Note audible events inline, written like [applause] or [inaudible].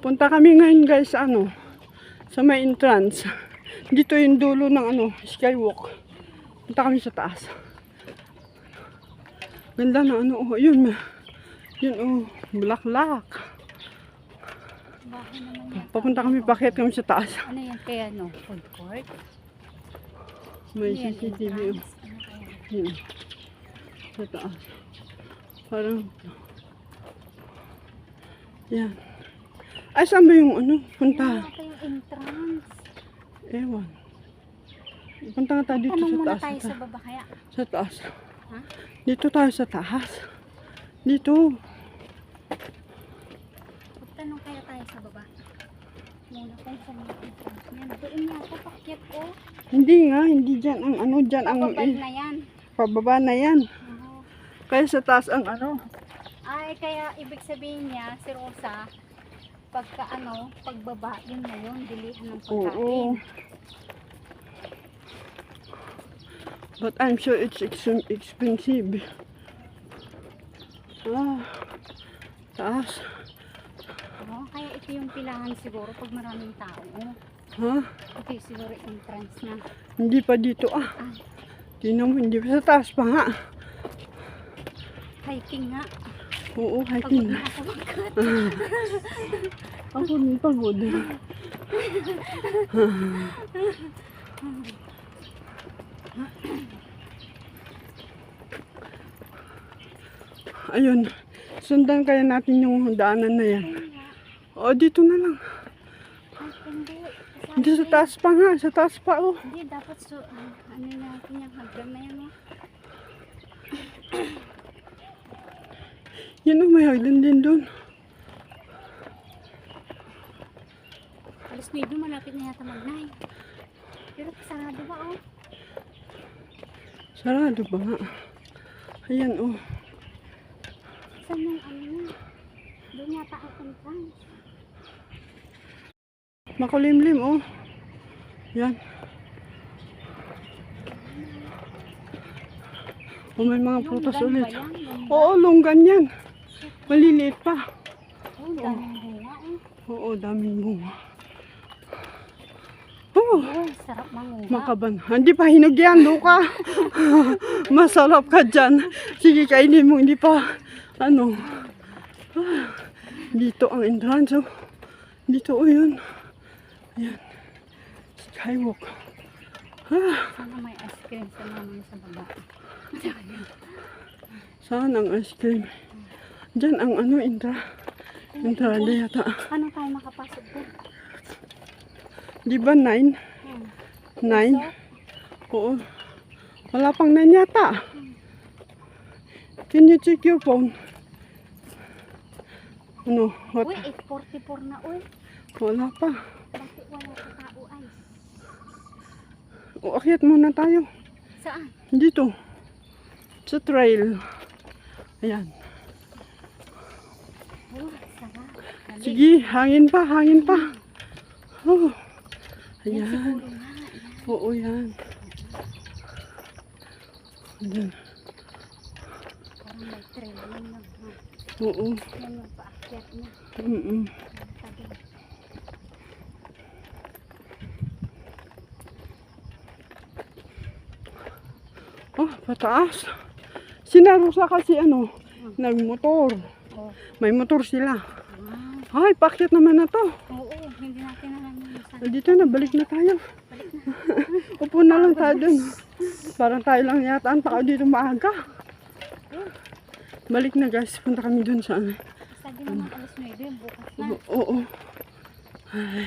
Punta kami ngayon guys sa ano, sa may entrance. [laughs] Dito yung dulo ng ano, skywalk. Punta kami sa taas. Ganda na ano, oh, yun. Yun oh, bulaklak. Papunta kami, bakit kami sa taas. Ano yan kaya no? Food court? May Ano CCTV oh. Ano? Yun. Sa taas. Parang, yan. Ay, saan ba yung ano? Punta. yata yung entrance. Ewan. Punta nga tayo dito Tanong sa muna taas. tayo Sa, sa ta- baba kaya. sa taas. Ha? Dito tayo sa taas. Dito. Tanong kaya tayo sa baba. Muna kung saan yung entrance niyan. Doon yata pakyat ko. Hindi nga, hindi dyan ang ano, dyan ang Pababag eh, na yan. pababa na yan. Oo. Kaya sa taas ang ano. Ay, kaya ibig sabihin niya, si Rosa, pagka ano, pagbaba, yun na yun, dilihan ng pagkain. Oo. But I'm sure it's ex expensive. Ah, taas. Oo, kaya ito yung pilahan siguro pag maraming tao. Ha? Ito yung siguro entrance na. Hindi pa dito ah. Ah, Tingnan mo, hindi pa sa taas pa nga. hiking nga. Oo, Pagod hiking na na. pagod. Ayun, sundan kaya natin yung daanan na yan. O, dito na lang. Hindi sa taas pa nga, sa taas pa oh. Hindi, dapat so, ah, ano natin yung hagdan na yan. Oh. Yan oh, may hagdan din doon. Alas 9, malapit na yata mag-9. Pero sarado ba oh? Sarado ba nga? Ayan oh. Saan yung ano na? Doon yata ang entrance. Makulimlim oh. Yan. Oh, may mga prutas ulit. Oo, longgan yan. Maliliit pa. Oh, daming bunga oh. Oo, daming bunga. Oh, sarap manguha. makaban. Hindi pa hinog yan, Luka. [laughs] Masarap ka dyan. Sige, kainin mo. Hindi pa, ano. Ah, Dito ang entrance. Oh. Dito, oh, yun. Ayan. Skywalk. Ah, Sana may ice cream sa namin sa baba. [laughs] saan ang ice cream? Diyan ang ano, intra. Entrada yata. Ano tayo makapasok doon? Di ba nine? Hmm. Nine? Oo. Wala pang nine yata. Can you check your phone? Ano? What? Uy, 8.44 na uy. Wala pa. Bakit wala pa tao ay? O, akyat muna tayo. Saan? Dito. Sa trail. Ayan. Oh, sarap. Dali. Sige, hangin pa, hangin pa. Oh. Yan Ayan. Oo, yan. Ayan. Parang may trailing na. ha? Oo. Yan yung paakyat niya. Mm-mm. Oh, pataas. Sinarusa kasi ano, nagmotor. Oh. May motor sila. Ay, pakyat naman na to. oo, hindi natin alam yung saan. Dito na, balik na tayo. [laughs] Upo na lang tayo dun. Parang tayo lang yata ang tao dito maaga. Balik na guys, punta kami dun sa ano. Sabi naman alas 9 yung bukas na. Oo. Ay,